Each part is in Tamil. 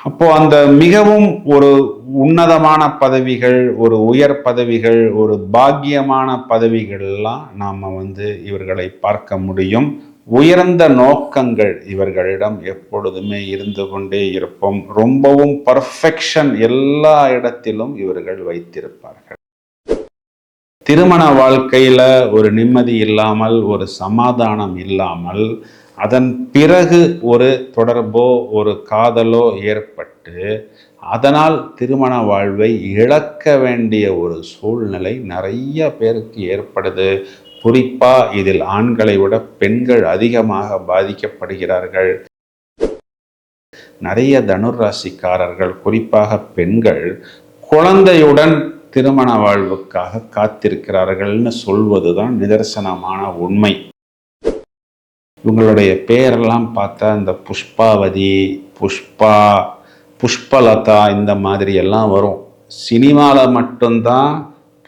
அப்போ அந்த மிகவும் ஒரு உன்னதமான பதவிகள் ஒரு உயர் பதவிகள் ஒரு பாக்கியமான பதவிகள்லாம் நாம் வந்து இவர்களை பார்க்க முடியும். உயர்ந்த நோக்கங்கள் இவர்களிடம் எப்பொழுதுமே இருந்து கொண்டே இருப்போம். ரொம்பவும் பர்ஃபெக்ஷன் எல்லா இடத்திலும் இவர்கள் வைத்திருப்பார்கள். திருமண வாழ்க்கையில ஒரு நிம்மதி இல்லாமல் ஒரு சமாதானம் இல்லாமல் அதன் பிறகு ஒரு தொடர்போ ஒரு காதலோ ஏற்பட்டு அதனால் திருமண வாழ்வை இழக்க வேண்டிய ஒரு சூழ்நிலை நிறைய பேருக்கு ஏற்படுது. குறிப்பாக இதில் ஆண்களை விட பெண்கள் அதிகமாக பாதிக்கப்படுகிறார்கள். நிறைய தனுராசிக்காரர்கள் குறிப்பாக பெண்கள் குழந்தையுடன் திருமண வாழ்வுக்காக காத்திருக்கிறார்கள்னு சொல்வதுதான் நிதர்சனமான உண்மை. இவங்களுடைய பெயரெல்லாம் பார்த்தா இந்த புஷ்பாவதி புஷ்பா புஷ்பலதா இந்த மாதிரி எல்லாம் வரும். சினிமாவில் மட்டும்தான்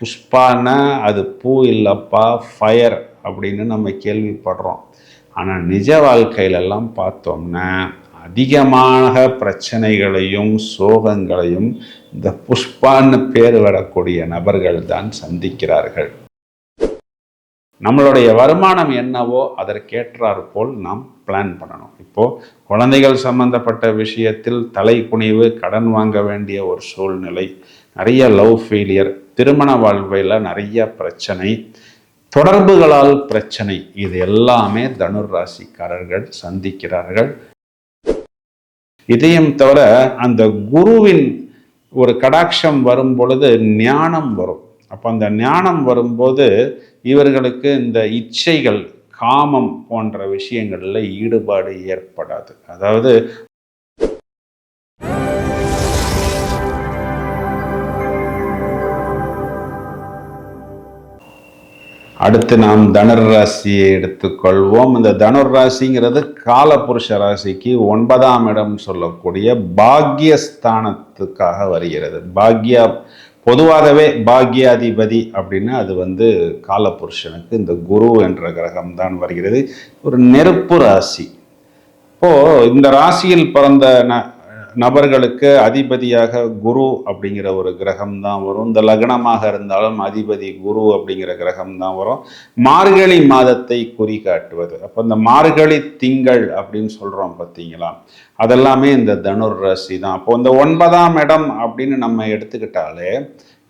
புஷ்பான்னா அது பூ இல்லைப்பா ஃபயர் அப்படின்னு நம்ம கேள்விப்படுறோம். ஆனால் நிஜ வாழ்க்கையிலெல்லாம் பார்த்தோம்னா அதிகமாக பிரச்சனைகளையும் சோகங்களையும் இந்த புஷ்பான்னு பேர் வரக்கூடிய நபர்கள் தான் சந்திக்கிறார்கள். நம்மளுடைய வருமானம் என்னவோ அதற்கேற்றாறு போல் நாம் பிளான் பண்ணணும். இப்போது குழந்தைகள் சம்பந்தப்பட்ட விஷயத்தில் தலை குனிவு கடன் வாங்க வேண்டிய ஒரு சூழ்நிலை நிறைய லவ் ஃபெயிலியர் திருமண வாழ்வையில் நிறைய பிரச்சனை தொடர்புகளால் பிரச்சனை இது எல்லாமே தனுர் ராசிக்காரர்கள் சந்திக்கிறார்கள். இதையும் தவிர அந்த குருவின் ஒரு கடாட்சம் வரும் பொழுது ஞானம் வரும். அப்போ அந்த ஞானம் வரும்போது இவர்களுக்கு இந்த இச்சைகள் காமம் போன்ற விஷயங்களில் ஈடுபாடு ஏற்படாது. அதாவது அடுத்து நாம் தனுர் ராசியை எடுத்துக்கொள்வோம். இந்த தனுர் ராசிங்கிறது காலபுருஷ ராசிக்கு ஒன்பதாம் இடம் சொல்லக்கூடிய பாக்யஸ்தானத்துக்காக வருகிறது. பாக்யா பொதுவாகவே பாக்யாதிபதி அப்படின்னா அது வந்து காலபுருஷனுக்கு இந்த குரு என்ற கிரகம் தான் வருகிறது. ஒரு நெருப்பு ராசி. இப்போ இந்த ராசியில் பிறந்த நபர்களுக்கு அதிபதியாக குரு அப்படிங்கிற ஒரு கிரகம் தான் வரும். இந்த லக்னமாக இருந்தாலும் அதிபதி குரு அப்படிங்கிற கிரகம் தான் வரும். மார்கழி மாதத்தை குறிகாட்டுவது. அப்போ இந்த மார்கழி திங்கள் அப்படின்னு சொல்கிறோம் பார்த்தீங்களா? அதெல்லாமே இந்த தனுர் ராசி தான் அப்போ இந்த ஒன்பதாம் இடம் அப்படின்னு நம்ம எடுத்துக்கிட்டாலே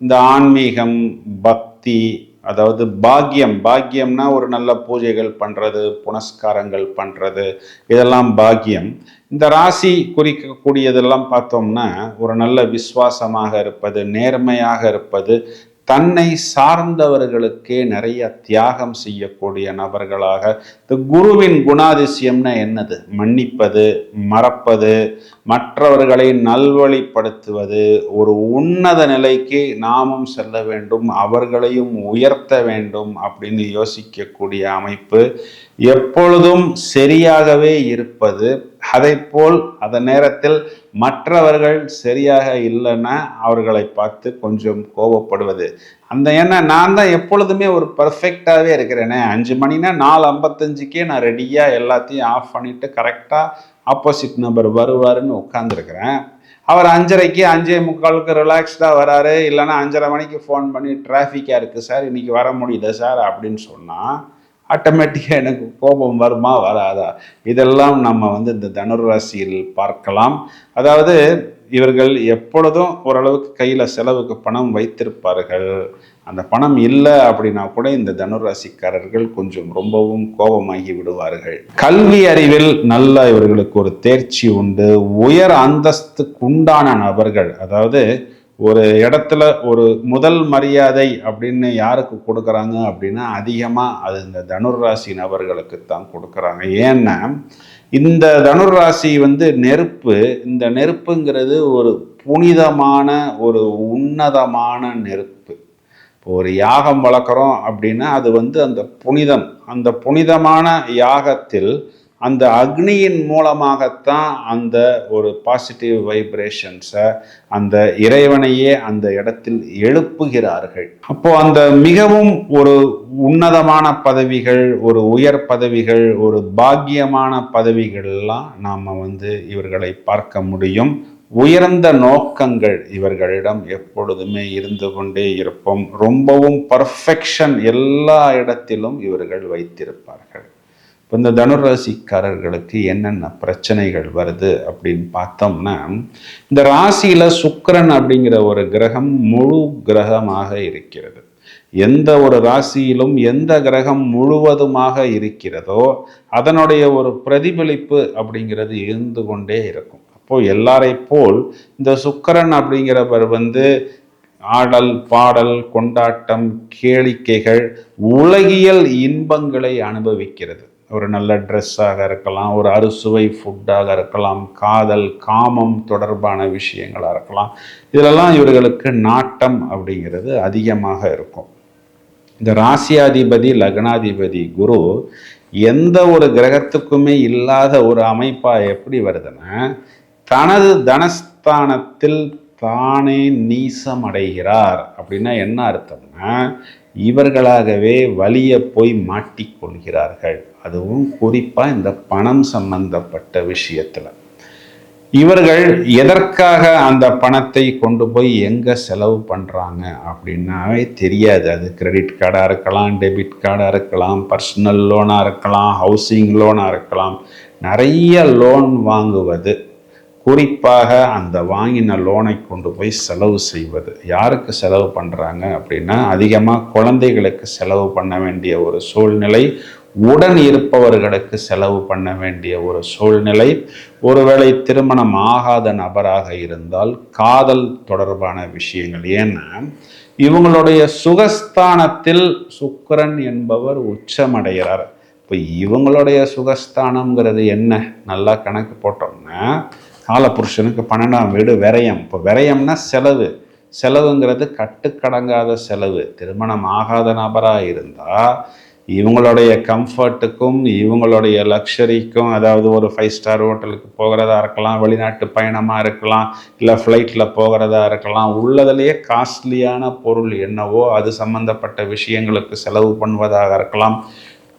இந்த ஆன்மீகம் பக்தி அதாவது பாக்கியம் பாக்கியம்னா ஒரு நல்ல பூஜைகள் பண்ணுறது புனஸ்காரங்கள் பண்ணுறது இதெல்லாம் பாக்கியம் இந்த ராசி குறிக்கக்கூடியதெல்லாம் பார்த்தோம்னா ஒரு நல்ல விஸ்வாசமாக இருப்பது நேர்மையாக இருப்பது தன்னை சார்ந்தவர்களுக்கே நிறைய தியாகம் செய்யக்கூடிய நபர்களாக இந்த குருவின் குணாதிசயம்னா என்னது? மன்னிப்பது மறப்பது மற்றவர்களை நல்வழிப்படுத்துவது ஒரு உன்னத நிலைக்கு நாமும் செல்ல வேண்டும் அவர்களையும் உயர்த்த வேண்டும் அப்படின்னு யோசிக்கக்கூடிய அமைப்பு எப்பொழுதும் சரியாகவே இருப்பது அதை போல் அந்த நேரத்தில் மற்றவர்கள் சரியாக இல்லைன்னா அவர்களை பார்த்து கொஞ்சம் கோபப்படுவது. அந்த ஏன்னா நான் தான் எப்பொழுதுமே ஒரு பர்ஃபெக்டாகவே இருக்கிறேனே. அஞ்சு மணினா நாலு ஐம்பத்தஞ்சுக்கே நான் ரெடியாக எல்லாத்தையும் ஆஃப் பண்ணிவிட்டு கரெக்டாக ஆப்போசிட் நம்பர் வருவாருன்னு உட்காந்துருக்கிறேன் அவர் அஞ்சரைக்கு அஞ்சே முக்காலுக்கு ரிலாக்ஸ்டாக வராரு. இல்லைன்னா அஞ்சரை மணிக்கு ஃபோன் பண்ணி டிராஃபிக்காக இருக்குது சார் இன்றைக்கி வர முடியல சார் அப்படின்னு சொன்னால் ஆட்டோமேட்டிக்காக எனக்கு கோபம் வருமா வராதா? இதெல்லாம் நம்ம வந்து இந்த தனுர் ராசியில் பார்க்கலாம். அதாவது இவர்கள் எப்பொழுதும் ஓரளவுக்கு கையில் செலவுக்கு பணம் வைத்திருப்பார்கள். அந்த பணம் இல்லை அப்படின்னா கூட இந்த தனுராசிக்காரர்கள் கொஞ்சம் ரொம்பவும் கோபமாகி விடுவார்கள். கல்வி அறிவில் நல்ல இவர்களுக்கு ஒரு தேர்ச்சி உண்டு. உயர் அந்தஸ்துக்கு உண்டான நபர்கள் அதாவது ஒரு இடத்துல ஒரு முதல் மரியாதை அப்படின்னு யாருக்கு கொடுக்குறாங்க அப்படின்னா அதிகமாக அது இந்த தனுர்ராசி நபர்களுக்கு தான் கொடுக்குறாங்க. ஏன்னா இந்த தனுர்ராசி வந்து நெருப்பு இந்த நெருப்புங்கிறது ஒரு புனிதமான ஒரு உன்னதமான நெருப்பு. இப்போ ஒரு யாகம் வளர்க்குறோம் அப்படின்னா அது வந்து அந்த புனிதம் அந்த புனிதமான யாகத்தில் அந்த அக்னியின் மூலமாகத்தான் அந்த ஒரு பாசிட்டிவ் வைப்ரேஷன்ஸை அந்த இறைவனையே அந்த இடத்தில் எழுப்புகிறார்கள். அப்போ அந்த மிகவும் ஒரு உன்னதமான பதவிகள் ஒரு உயர் பதவிகள் ஒரு பாக்கியமான பதவிகள்லாம் நாம் வந்து இவர்களை பார்க்க முடியும். உயர்ந்த நோக்கங்கள் இவர்களிடம் எப்பொழுதுமே இருந்து கொண்டே இருப்போம். ரொம்பவும் பர்ஃபெக்ஷன் எல்லா இடத்திலும் இவர்கள் வைத்திருப்பார்கள். இப்போ இந்த தனுராசிக்காரர்களுக்கு என்னென்ன பிரச்சனைகள் வருது அப்படின்னு பார்த்தோம்னா இந்த ராசியில் சுக்கரன் அப்படிங்கிற ஒரு கிரகம் முழு கிரகமாக இருக்கிறது. எந்த ஒரு ராசியிலும் எந்த கிரகம் முழுவதுமாக இருக்கிறதோ அதனுடைய ஒரு பிரதிபலிப்பு அப்படிங்கிறது இருந்து கொண்டே இருக்கும். அப்போ எல்லாரை போல் இந்த சுக்கிரன் அப்படிங்கிறவர் வந்து ஆடல் பாடல் கொண்டாட்டம் கேளிக்கைகள் உலகியல் இன்பங்களை அனுபவிக்கிறது. ஒரு நல்ல ட்ரெஸ்ஸாக இருக்கலாம் ஒரு அறுசுவை ஃபுட்டாக இருக்கலாம் காதல் காமம் தொடர்பான விஷயங்களாக இருக்கலாம். இதிலெல்லாம் இவர்களுக்கு நாட்டம் அப்படிங்கிறது அதிகமாக இருக்கும். இந்த ராசியாதிபதி லக்னாதிபதி குரு எந்த ஒரு கிரகத்துக்குமே இல்லாத ஒரு அமைப்பாக எப்படி வருதுன்னா தனது தனஸ்தானத்தில் தானே நீசம் அடைகிறார் அப்படின்னா என்ன அர்த்தம்னா இவர்களாகவே வலிய போய் மாட்டிக்கொள்கிறார்கள். அதுவும் குறிப்பாக இந்த பணம் சம்பந்தப்பட்ட விஷயத்தில். இவர்கள் எதற்காக அந்த பணத்தை கொண்டு போய் எங்கே செலவு பண்ணுறாங்க அப்படின்னாவே தெரியாது. அது கிரெடிட் கார்டாக இருக்கலாம் டெபிட் கார்டாக இருக்கலாம் பர்சனல் லோனாக இருக்கலாம் ஹவுசிங் லோனாக இருக்கலாம். நிறைய லோன் வாங்குவது குறிப்பாக அந்த வாங்கின லோனை கொண்டு போய் செலவு செய்வது. யாருக்கு செலவு பண்ணுறாங்க அப்படின்னா அதிகமாக குழந்தைகளுக்கு செலவு பண்ண வேண்டிய ஒரு சூழ்நிலை உடன் இருப்பவர்களுக்கு செலவு பண்ண வேண்டிய ஒரு சூழ்நிலை. ஒருவேளை திருமணம் ஆகாத நபராக இருந்தால் காதல் தொடர்பான விஷயங்கள். ஏன்னா இவங்களுடைய சுகஸ்தானத்தில் சுக்கரன் என்பவர் உச்சமடைகிறார். இப்போ இவங்களுடைய சுகஸ்தானம்ங்கிறது என்ன? நல்லா கணக்கு போட்டோம்னா காலபுருஷனுக்கு பன்னெண்டாம் வீடு விரயம். இப்போ விரயம்னா செலவு. செலவுங்கிறது கட்டுக்கடங்காத செலவு. திருமணம் ஆகாத நபராக இருந்தால் இவங்களுடைய கம்ஃபர்ட்டுக்கும் இவங்களுடைய லக்ஷரிக்கும் அதாவது ஒரு ஃபைவ் ஸ்டார் ஹோட்டலுக்கு போகிறதா இருக்கலாம் வெளிநாட்டு பயணமாக இருக்கலாம் இல்லை ஃப்ளைட்டில் போகிறதா இருக்கலாம் உள்ளதுலேயே காஸ்ட்லியான பொருள் என்னவோ அது சம்மந்தப்பட்ட விஷயங்களுக்கு செலவு பண்ணுவதாக இருக்கலாம்.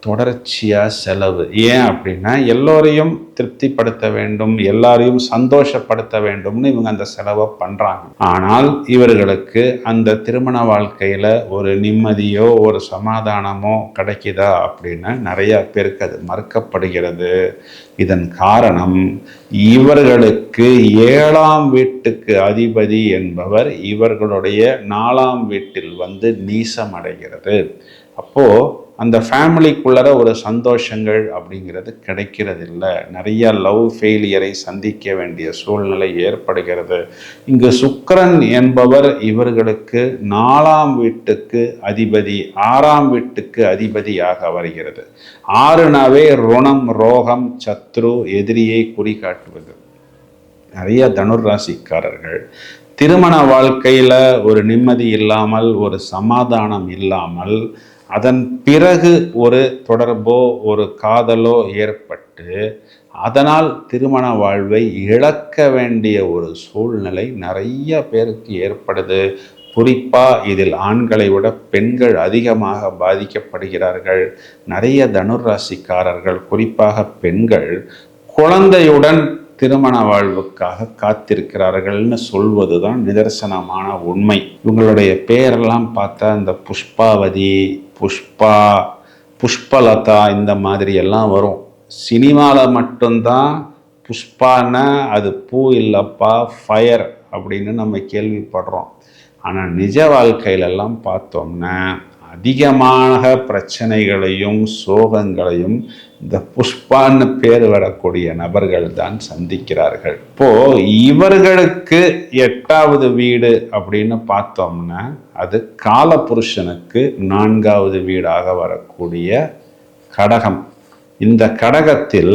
தொடர்ச்சியாக செலவு. ஏன் அப்படின்னா எல்லோரையும் திருப்திப்படுத்த வேண்டும் எல்லாரையும் சந்தோஷப்படுத்த வேண்டும்னு இவங்க அந்த செலவை பண்ணுறாங்க ஆனால் இவர்களுக்கு அந்த திருமண வாழ்க்கையில் ஒரு நிம்மதியோ ஒரு சமாதானமோ கிடைக்குதா அப்படின்னா நிறையா பேருக்கு அது மறுக்கப்படுகிறது. இதன் காரணம் இவர்களுக்கு ஏழாம் வீட்டுக்கு அதிபதி என்பவர் இவர்களுடைய நாலாம் வீட்டில் வந்து நீசமடைகிறது. அப்போது அந்த ஃபேமிலிக்குள்ளர ஒரு சந்தோஷங்கள் அப்படிங்கிறது கிடைக்கிறதில்ல. நிறைய லவ் ஃபெயிலியரை சந்திக்க வேண்டிய சூழ்நிலை ஏற்படுகிறது. இங்கு சுக்கரன் என்பவர் இவர்களுக்கு நாலாம் வீட்டுக்கு அதிபதி ஆறாம் வீட்டுக்கு அதிபதியாக வருகிறது. ஆறுனாவே ருணம் ரோகம் சத்ரு எதிரியை குறிகாட்டுவது. நிறைய தனுராசிக்காரர்கள் திருமண வாழ்க்கையில் ஒரு நிம்மதி இல்லாமல் ஒரு சமாதானம் இல்லாமல் அதன் பிறகு ஒரு தொடர்போ ஒரு காதலோ ஏற்பட்டு அதனால் திருமண வாழ்வை இழக்க வேண்டிய ஒரு சூழ்நிலை நிறைய பேருக்கு ஏற்படுது. குறிப்பாக இதில் ஆண்களை விட பெண்கள் அதிகமாக பாதிக்கப்படுகிறார்கள். நிறைய தனுராசிக்காரர்கள் குறிப்பாக பெண்கள் குழந்தையுடன் திருமண வாழ்வுக்காக காத்திருக்கிறார்கள்னு சொல்வது தான் நிதர்சனமான உண்மை. இவங்களுடைய பெயரெல்லாம் பார்த்தா இந்த புஷ்பாவதி புஷ்பா புஷ்பலதா இந்த மாதிரி எல்லாம் வரும். சினிமாவில் மட்டும்தான் புஷ்பான்னா அது பூ இல்லைப்பா ஃபயர் அப்படின்னு நம்ம கேள்விப்படுறோம். ஆனால் நிஜ வாழ்க்கையிலெல்லாம் பார்த்தோம்னா அதிகமாக பிரச்சனைகளையும் சோகங்களையும் இந்த புஷ்பான்னு பேர் வரக்கூடிய நபர்கள் தான் சந்திக்கிறார்கள். இப்போ இவர்களுக்கு எட்டாவது வீடு அப்படின்னு பார்த்தோம்னா அது காலபுருஷனுக்கு நான்காவது வீடாக வரக்கூடிய கடகம். இந்த கடகத்தில்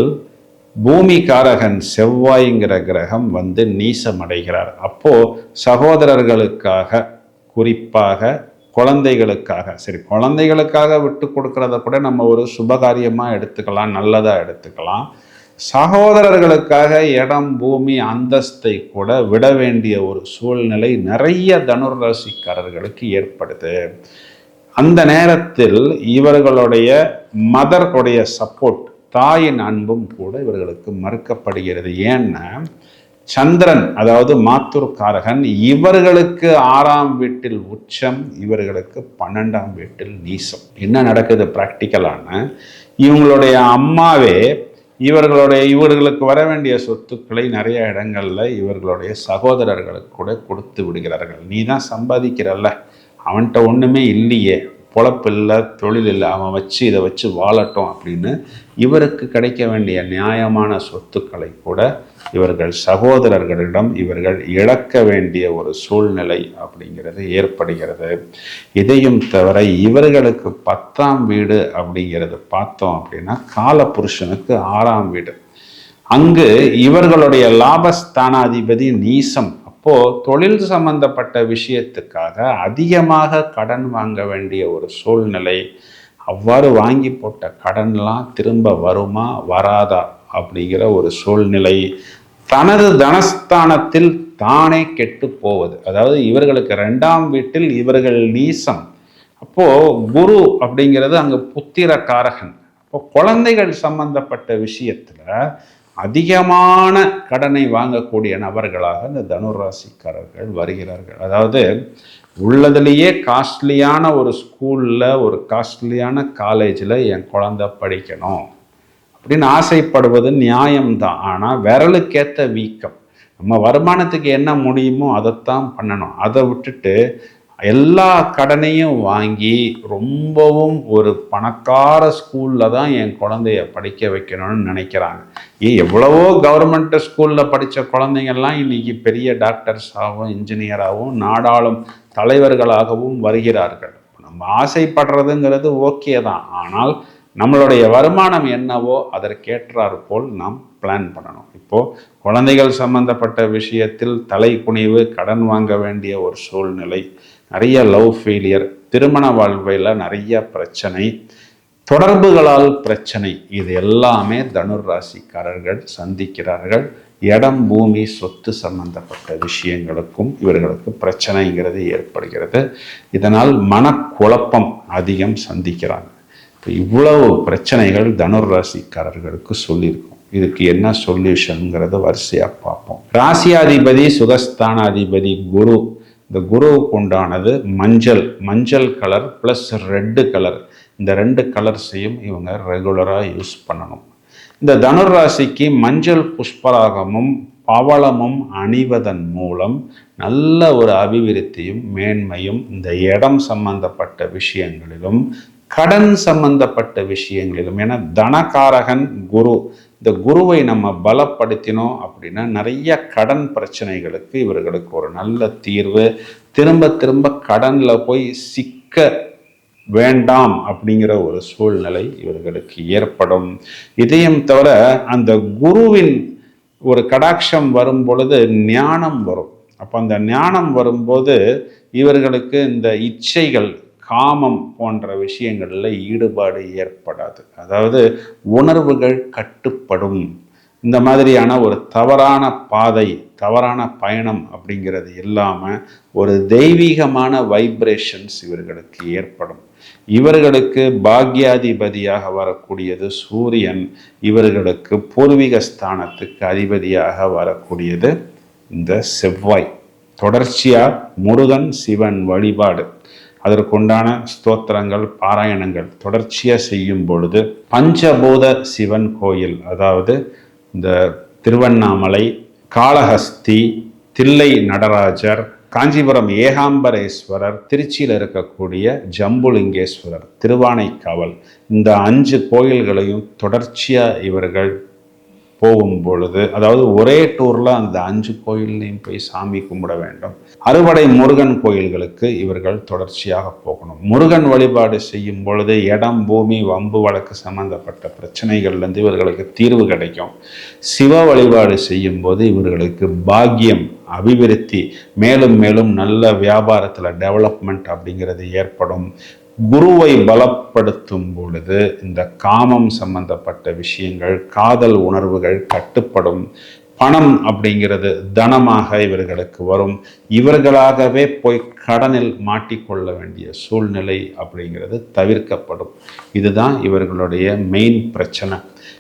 பூமிகாரகன் செவ்வாய்ங்கிற கிரகம் வந்து நீசமடைகிறார். அப்போ சகோதரர்களுக்காக குறிப்பாக குழந்தைகளுக்காக சரி குழந்தைகளுக்காக விட்டு கொடுக்கறத கூட நம்ம ஒரு சுபகாரியமாக எடுத்துக்கலாம் நல்லதாக எடுத்துக்கலாம். சகோதரர்களுக்காக இடம் பூமி அந்தஸ்தை கூட விட வேண்டிய ஒரு சூழ்நிலை நிறைய தனுர்ராசிக்காரர்களுக்கு ஏற்படுது. அந்த நேரத்தில் இவர்களுடைய மதருடைய சப்போர்ட் தாயின் அன்பும் கூட இவர்களுக்கு மறுக்கப்படுகிறது. ஏன்னா சந்திரன் அதாவது மாத்துர்காரகன் இவர்களுக்கு ஆறாம் வீட்டில் உச்சம் இவர்களுக்கு பன்னெண்டாம் வீட்டில் நீசம். என்ன நடக்குது ப்ராக்டிக்கலான இவங்களுடைய அம்மாவே இவர்களுடைய இவர்களுக்கு வர வேண்டிய சொத்துக்களை நிறைய இடங்களில் இவர்களுடைய சகோதரர்களுக்கு கூட கொடுத்து விடுகிறார்கள். நீ தான் சம்பாதிக்கிறல்ல. அவன்கிட்ட ஒன்றுமே இல்லையே. பொழப்பில்லை தொழில் இல்லை அவன் வச்சு இதை வச்சு வாழட்டும் அப்படின்னு இவருக்கு கிடைக்க வேண்டிய நியாயமான சொத்துக்களை கூட இவர்கள் சகோதரர்களிடம் இவர்கள் இழக்க வேண்டிய ஒரு சூழ்நிலை அப்படிங்கிறது ஏற்படுகிறது. இதையும் தவிர இவர்களுக்கு பத்தாம் வீடு அப்படிங்கிறது பார்த்தோம் அப்படின்னா காலபுருஷனுக்கு ஆறாம் வீடு. அங்கு இவர்களுடைய லாபஸ்தானாதிபதி நீசம். அப்போ தொழில் சம்பந்தப்பட்ட விஷயத்துக்காக அதிகமாக கடன் வாங்க வேண்டிய ஒரு சூழ்நிலை அவ்வாறு வாங்கி போட்ட கடன்லாம் திரும்ப வருமா வராதா அப்படிங்கிற ஒரு சூழ்நிலை தனது தனஸ்தானத்தில் தானே கெட்டு போவது. அதாவது இவர்களுக்கு ரெண்டாம் வீட்டில் இவர்கள் நீசம். அப்போது குரு அப்படிங்கிறது அங்க புத்திரக்காரகன். அப்போ குழந்தைகள் சம்பந்தப்பட்ட விஷயத்தில் அதிகமான கடனை வாங்கக்கூடிய நபர்களாக இந்த தனுராசிக்காரர்கள் வருகிறார்கள். அதாவது உள்ளதுலேயே காஸ்ட்லியான ஒரு ஸ்கூலில் ஒரு காஸ்ட்லியான காலேஜில் என் குழந்தை படிக்கணும் அப்படின்னு ஆசைப்படுவது நியாயம்தான். ஆனால் விரலுக்கேற்ற வீக்கம். நம்ம வருமானத்துக்கு என்ன முடியுமோ அதைத்தான் பண்ணணும். அதை விட்டுட்டு எல்லா கடனையும் வாங்கி ரொம்பவும் ஒரு பணக்கார ஸ்கூலில் தான் என் குழந்தைய படிக்க வைக்கணும்னு நினைக்கிறாங்க. ஏன் எவ்வளவோ கவர்மெண்ட் ஸ்கூலில் படித்த குழந்தைங்கள்லாம் இன்றைக்கி பெரிய டாக்டர்ஸாகவும் இன்ஜினியராகவும் நாடாளும் தலைவர்களாகவும் வருகிறார்கள். நம்ம ஆசைப்படுறதுங்கிறது ஓகே தான். ஆனால் நம்மளுடைய வருமானம் என்னவோ அதற்கேற்றார் போல் நாம் பிளான் பண்ணணும். இப்போது குழந்தைகள் சம்பந்தப்பட்ட விஷயத்தில் தலை குனிவு கடன் வாங்க வேண்டிய ஒரு சூழ்நிலை நிறைய லவ் ஃபெயிலியர் திருமண வாழ்வையில் நிறைய பிரச்சனை தொடர்புகளால் பிரச்சனை. இது எல்லாமே தனுர் ராசிக்காரர்கள் சந்திக்கிறார்கள். இடம் பூமி சொத்து சம்பந்தப்பட்ட விஷயங்களுக்கும் இவர்களுக்கு பிரச்சனைங்கிறது ஏற்படுகிறது. இதனால் மனக்குழப்பம் அதிகம் சந்திக்கிறாங்க. இப்போ இவ்வளவு பிரச்சனைகள் தனுர் ராசிக்காரர்களுக்கு சொல்லியிருக்கும். இதுக்கு என்ன சொல்யூஷனுங்கிறத வரிசையாக பார்ப்போம். ராசியாதிபதி சுகஸ்தானாதிபதி குரு இந்த குருவுக்கு உண்டானது மஞ்சள் மஞ்சள் கலர் ப்ளஸ் ரெட்டு கலர் இந்த ரெண்டு கலர்ஸையும் இவங்க ரெகுலராக யூஸ் பண்ணணும். இந்த தனுராசிக்கு மஞ்சள் புஷ்பராகமும் பவளமும் அணிவதன் மூலம் நல்ல ஒரு அபிவிருத்தியும் மேன்மையும் இந்த இடம் சம்பந்தப்பட்ட விஷயங்களிலும் கடன் சம்பந்தப்பட்ட விஷயங்களிலும். என தனகாரகன் குரு. இந்த குருவை நம்ம பலப்படுத்தினோம் அப்படின்னா நிறைய கடன் பிரச்சனைகளுக்கு இவர்களுக்கு ஒரு நல்ல தீர்வு. திரும்ப திரும்ப கடனில் போய் சிக்க வேண்டாம் அப்படிங்கிற ஒரு சூழ்நிலை இவர்களுக்கு ஏற்படும். இதையும் தவிர அந்த குருவின் ஒரு கடாட்சம் வரும் பொழுது ஞானம் வரும். அப்போ அந்த ஞானம் வரும்போது இவர்களுக்கு இந்த இச்சைகள் காமம் போன்ற விஷயங்களில் ஈடுபாடு ஏற்படாது. அதாவது உணர்வுகள் கட்டுப்படும். இந்த மாதிரியான ஒரு தவறான பாதை தவறான பயணம் அப்படிங்கிறது இல்லாமல் ஒரு தெய்வீகமான வைப்ரேஷன்ஸ் இவர்களுக்கு ஏற்படும். இவர்களுக்கு பாக்யாதிபதியாக வரக்கூடியது சூரியன் இவர்களுக்கு பூர்வீக ஸ்தானத்துக்கு அதிபதியாக வரக்கூடியது இந்த செவ்வாய். தொடர்ச்சியாக முருகன் சிவன் வழிபாடு. அதற்குண்டான ஸ்தோத்திரங்கள் பாராயணங்கள் தொடர்ச்சியாக செய்யும் பொழுது பஞ்சபூத சிவன் கோயில் அதாவது இந்த திருவண்ணாமலை காளஹஸ்தி தில்லை நடராஜர் காஞ்சிபுரம் ஏகாம்பரேஸ்வரர் திருச்சியில் இருக்கக்கூடிய ஜம்புலிங்கேஸ்வரர் திருவானைக்காவல் இந்த அஞ்சு கோயில்களையும் தொடர்ச்சியாக இவர்கள் போகும் பொழுது அதாவது ஒரே டூரில் அந்த அஞ்சு கோயில்லையும் போய் சாமி கும்பிட வேண்டும். அறுவடை முருகன் கோயில்களுக்கு இவர்கள் தொடர்ச்சியாக போகணும். முருகன் வழிபாடு செய்யும் பொழுது இடம் பூமி வம்பு வழக்கு சம்பந்தப்பட்ட பிரச்சனைகள்லேருந்து இவர்களுக்கு தீர்வு கிடைக்கும். சிவ வழிபாடு செய்யும் போது இவர்களுக்கு பாக்கியம் அபிவிருத்தி மேலும் மேலும் நல்ல வியாபாரத்தில் டெவலப்மெண்ட் அப்படிங்கிறது ஏற்படும். குருவை பலப்படுத்தும் பொழுது இந்த காமம் சம்பந்தப்பட்ட விஷயங்கள் காதல் உணர்வுகள் கட்டுப்படும். பணம் அப்படிங்கிறது தனமாக இவர்களுக்கு வரும். இவர்களாகவே போய் கடனில் மாட்டிக்கொள்ள வேண்டிய சூழ்நிலை அப்படிங்கிறது தவிர்க்கப்படும். இதுதான் இவர்களுடைய மெயின் பிரச்சனை.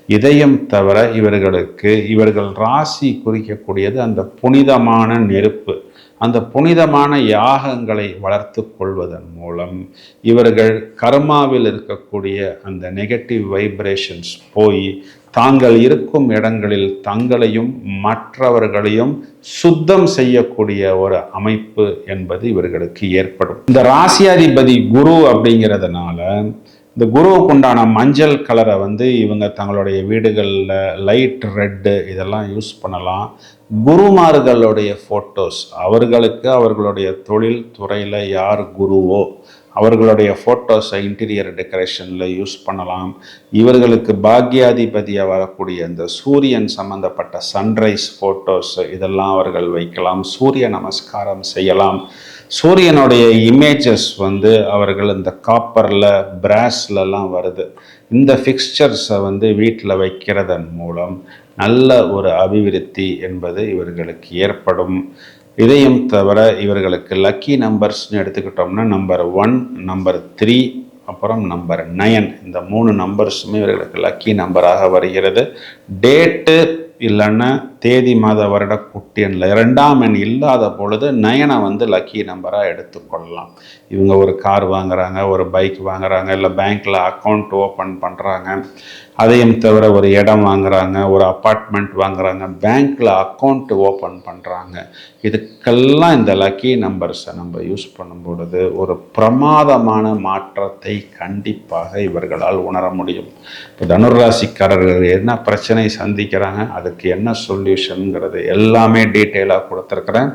இதயம் தவிர இவர்களுக்கு இவர்கள் ராசி குறிக்கக்கூடியது அந்த புனிதமான நெருப்பு. அந்த புனிதமான யாகங்களை வளர்த்து கொள்வதன் மூலம் இவர்கள் கர்மாவில் இருக்கக்கூடிய அந்த நெகட்டிவ் வைப்ரேஷன்ஸ் போய் தாங்கள் இருக்கும் இடங்களில் தங்களையும் மற்றவர்களையும் சுத்தம் செய்யக்கூடிய ஒரு அமைப்பு என்பது இவர்களுக்கு ஏற்படும். இந்த ராசியாதிபதி குரு அப்படிங்கிறதுனால இந்த குருவுக்கு உண்டான மஞ்சள் கலரை வந்து இவங்க தங்களுடைய வீடுகளில் லைட் ரெட்டு இதெல்லாம் யூஸ் பண்ணலாம். குருமார்களுடைய ஃபோட்டோஸ் அவர்களுக்கு அவர்களுடைய தொழில் துறையில் யார் குருவோ அவர்களுடைய ஃபோட்டோஸை இன்டீரியர் டெக்கரேஷனில் யூஸ் பண்ணலாம். இவர்களுக்கு பாக்யாதிபதியாக வரக்கூடிய இந்த சூரியன் சம்பந்தப்பட்ட சன்ரைஸ் ஃபோட்டோஸ் இதெல்லாம் அவர்கள் வைக்கலாம். சூரிய நமஸ்காரம் செய்யலாம். சூரியனுடைய இமேஜஸ் வந்து அவர்கள் இந்த காப்பரில் பிராஸ்லலாம் வருது. இந்த ஃபிக்ஸ்சர்ஸை வந்து வீட்டில் வைக்கிறதன் மூலம் நல்ல ஒரு அபிவிருத்தி என்பது இவர்களுக்கு ஏற்படும். இதையும் தவிர இவர்களுக்கு லக்கி நம்பர்ஸ்னு எடுத்துக்கிட்டோம்னா நம்பர் ஒன் நம்பர் த்ரீ அப்புறம் நம்பர் நயன் இந்த மூணு நம்பர்ஸுமே இவர்களுக்கு லக்கி நம்பராக வருகிறது. டேட்டு இல்லைன்னா தேதி மாத வருட குட்டியனில் இரண்டாம் எண் இல்லாத பொழுது நயனை வந்து லக்கி நம்பராக எடுத்துக்கொள்ளலாம். இவங்க ஒரு கார் வாங்குறாங்க ஒரு பைக் வாங்குறாங்க இல்லை பேங்க்கில் அக்கௌண்ட் ஓப்பன் பண்ணுறாங்க அதையும் தவிர ஒரு இடம் வாங்குறாங்க ஒரு அப்பார்ட்மெண்ட் வாங்குறாங்க பேங்க்கில் அக்கௌண்ட் ஓப்பன் பண்ணுறாங்க இதுக்கெல்லாம் இந்த லக்கி நம்பர்ஸை நம்ம யூஸ் பண்ணும் பொழுது ஒரு பிரமாதமான மாற்றத்தை கண்டிப்பாக இவர்களால் உணர முடியும். இப்போ தனுராசிக்காரர்கள் என்ன பிரச்சனை சந்திக்கிறாங்க அதுக்கு என்ன சொல்யூஷனுங்கிறது எல்லாமே டீட்டெயிலாக கொடுத்துருக்குறேன்.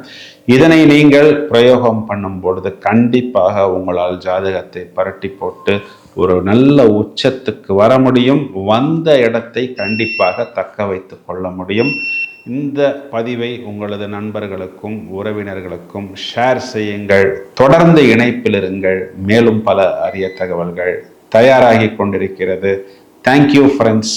இதனை நீங்கள் பிரயோகம் பண்ணும் பொழுது கண்டிப்பாக உங்களால் ஜாதகத்தை பரட்டி போட்டு ஒரு நல்ல உச்சத்துக்கு வர முடியும். வந்த இடத்தை கண்டிப்பாக தக்க வைத்து கொள்ள முடியும். இந்த பதிவை உங்களது நண்பர்களுக்கும் உறவினர்களுக்கும் ஷேர் செய்யுங்கள். தொடர்ந்து இணைப்பில் இருங்கள். மேலும் பல அரிய தகவல்கள் தயாராகி கொண்டிருக்கிறது. Thank you friends